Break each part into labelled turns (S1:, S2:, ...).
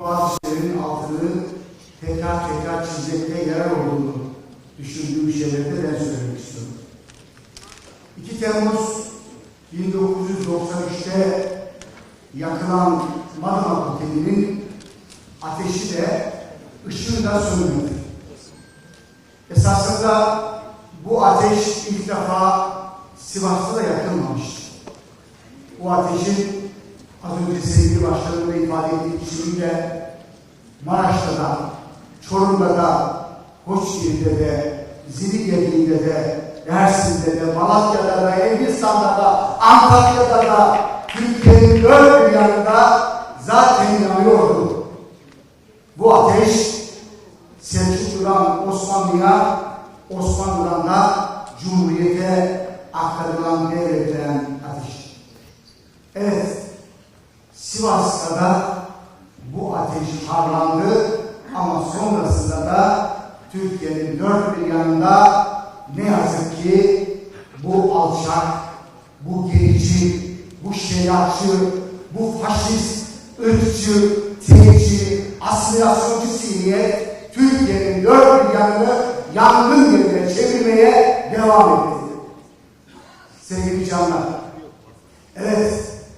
S1: bazı şeylerin altını tekrar tekrar çizmekte yarar olduğunu düşündüğüm şeyleri de ben söylemek istiyorum. 2 Temmuz 1993'te yakılan Madımak Oteli'nin ateşi de ışığı da sönmedi. Esasında bu ateş ilk defa Sivas'ta da yakılmamıştı. Bu ateşin az önce sevgili başkanım da ifade ettiği biçimiyle Maraş'ta da, Çorum'da da, Koçgir'de de, Ziligeli'de de, Dersim'de de, Malatya'da da, Elbistan'da da, Antakya'da da, Türkiye'nin dört bir yanında zaten yanıyordu. Bu ateş Selçuklu'dan Osmanlı'ya, Osmanlı'dan da Cumhuriyet'e aktarılan, devredilen ateş. Evet, Sivas'ta da bu ateş harlandı ama sonrasında da Türkiye'nin dört bir yanında ne yazık ki bu alçak, bu gerici, bu şeriatçı, bu faşist, ırkçı, teyci, asimilasyoncu zihniyet Türkiye'nin dört bir yanını yangın yerine çevirmeye devam ediyor. Sevgili canlar, evet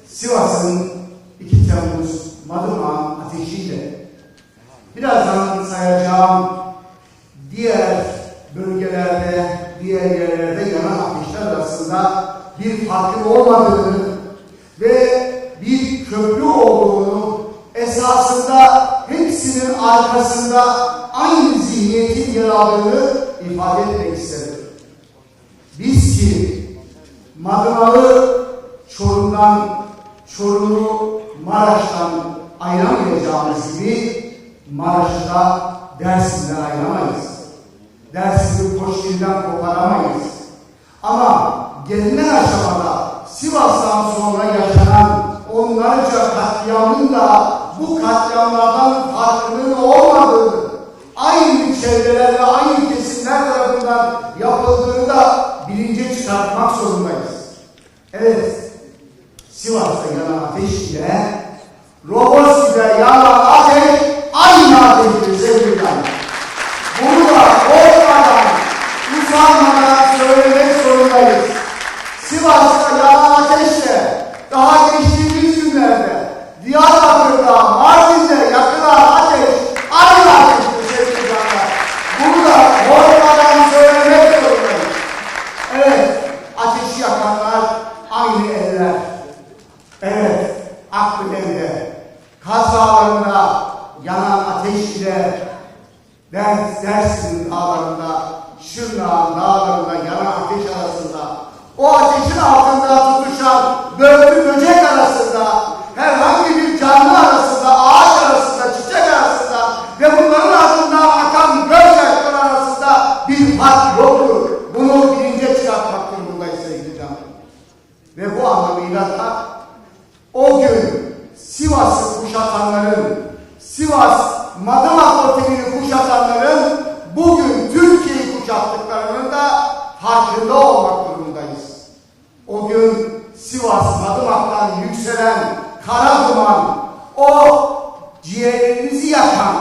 S1: Sivas'ın 2 Temmuz Madımak ateşiyle birazdan sayacağım diğer bölgelerde, diğer yerlerde yanan ateşler arasında bir farkın olmadığını ve bir köprü olduğunu esasında hepsinin arkasında aynı zihniyetin yer aldığını ifade etmek isterim. Biz ki Madımak'ı Çorum'dan, Çorum'u Maraş'tan ayıramayacağımız gibi Maraş'ı da Dersim'den ayıramayız. Dersim'i Koşkir'den koparamayız. Ama gelinen aşamada Sivas'tan sonra yaşanan onlarca katliamın da bu katliamlardan farkının olmadığını, aynı çevreler ve aynı kesimler tarafından yapıldığını da bilince çıkartmak zorundayız. Evet, Sivas'ta yanan ateş ile Roboski'de yanan ateş aynı ateştir sevgili canlar. Bunu da korkmadan, usanmadan söylemek zorundayız. Sivas'ta yanan ateşle daha geçtiğimiz günlerde Diyarbakır'da, Mardin'de yakılan ateş aynı ateştir sevgili canlar. Bunu da korkmadan söylemek zorundayız. Evet, ateşi yakanlar aynı eller. Evet, aklı elde. Kazalarında yanan ateş ile Ders, Dersim dağlarında, Şırnak'ın dağlarında yanan ateş arasında, o ateşin altında tutuşan börtü böcek arasında, herhangi bir canlı arasında, ağaç arasında, çiçek arasında ve bunların ardından akan gözyaşları arasında bir fark yoktur. Bunu bilince çıkartmak durumundayız sevgili canlar. Ve bu anlamıyla da o gün Sivas'ı kuşatanların, Sivas Madımak Oteli'ni kuşatanların bugün Türkiye'yi kuşattıklarının da farkında olmak durumundayız. O gün Sivas Madımak'tan yükselen kara duman, o ciğerlerimizi yakan,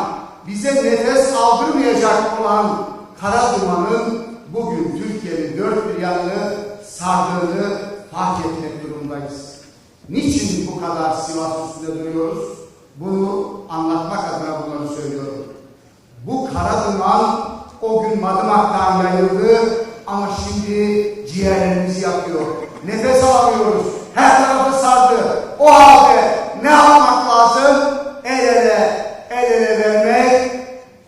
S1: bize nefes aldırmayacak olan kara dumanın bugün Türkiye'nin dört bir yanını sardığını fark etmek durumundayız. Niçin bu kadar Sivas üstünde duruyoruz? Bunu anlatmak adına bunları söylüyorum. Bu kara duman o gün Madımak'tan yayıldı ama şimdi ciğerlerimizi yakıyor. Nefes alamıyoruz. Her tarafı sardı. O halde ne yapmak lazım? El ele, el ele vermek,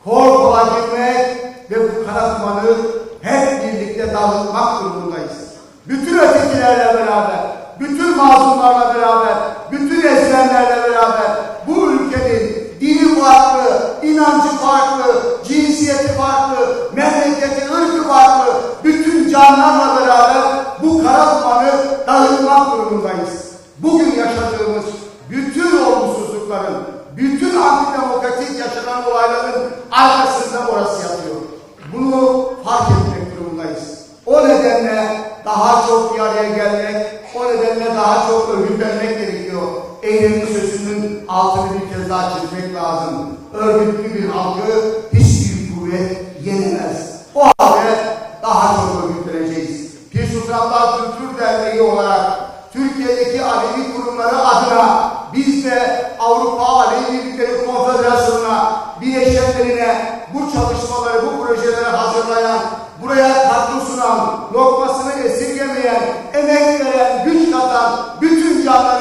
S1: kol kola girmek ve bu kara dumanı hep birlikte dağıtmak durumundayız. Bütün ötekilerle beraber, bütün mazlumlarla canlarla beraber bu kara dumanı dağıtmak durumundayız. Bugün yaşadığımız bütün olumsuzlukların, bütün antidemokratik yaşanan olayların arkasında orası yatıyor. Bunu fark etmek durumundayız. O nedenle daha çok bir araya gelmek, o nedenle daha çok örgütlenmek gerekiyor. Eylemin sözünün altını bir kez daha çizmek lazım. örgütlü bir halkı hiçbir kuvvet yenemez. O halde daha çok örgütleneceğiz. Pir Sultanlar Kültür Derneği olarak Türkiye'deki Alevi kurumları adına biz de Avrupa Alevi Birlikleri Konfederasyonu'na, bileşenlerine bu çalışmaları, bu projeleri hazırlayan, buraya katkı sunan, lokmasını esirgemeyen, emek veren, güç katan bütün canlara